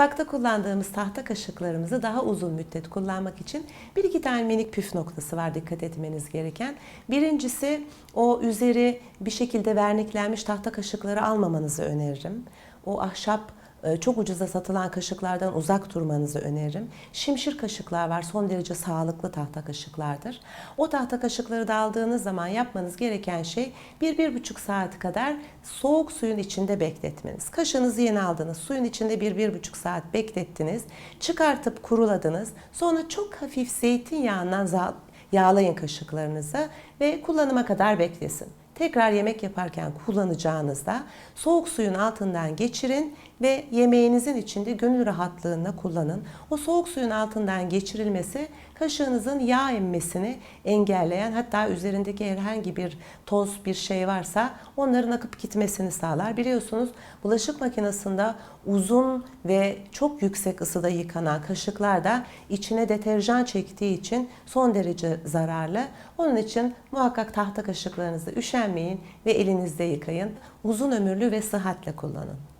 Mutfakta kullandığımız tahta kaşıklarımızı daha uzun müddet kullanmak için bir iki tane minik püf noktası var dikkat etmeniz gereken. Birincisi o üzeri bir şekilde verniklenmiş tahta kaşıkları almamanızı öneririm. O ahşap çok ucuza satılan kaşıklardan uzak durmanızı öneririm. Şimşir kaşıklar var. Son derece sağlıklı tahta kaşıklardır. O tahta kaşıkları da aldığınız zaman yapmanız gereken şey 1-1,5 saat kadar soğuk suyun içinde bekletmeniz. Kaşığınızı yeni aldınız. Suyun içinde 1-1,5 saat beklettiniz. Çıkartıp kuruladınız. Sonra çok hafif zeytinyağından yağlayın kaşıklarınızı ve kullanıma kadar beklesin. Tekrar yemek yaparken kullanacağınızda soğuk suyun altından geçirin ve yemeğinizin içinde gönül rahatlığında kullanın. O soğuk suyun altından geçirilmesi kaşığınızın yağ emmesini engelleyen hatta üzerindeki herhangi bir toz bir şey varsa onların akıp gitmesini sağlar. Biliyorsunuz bulaşık makinesinde uzun ve çok yüksek ısıda yıkanan kaşıklar da içine deterjan çektiği için son derece zararlı. Onun için muhakkak tahta kaşıklarınızı üşenmeyin ve elinizde yıkayın. Uzun ömürlü ve sıhhatle kullanın.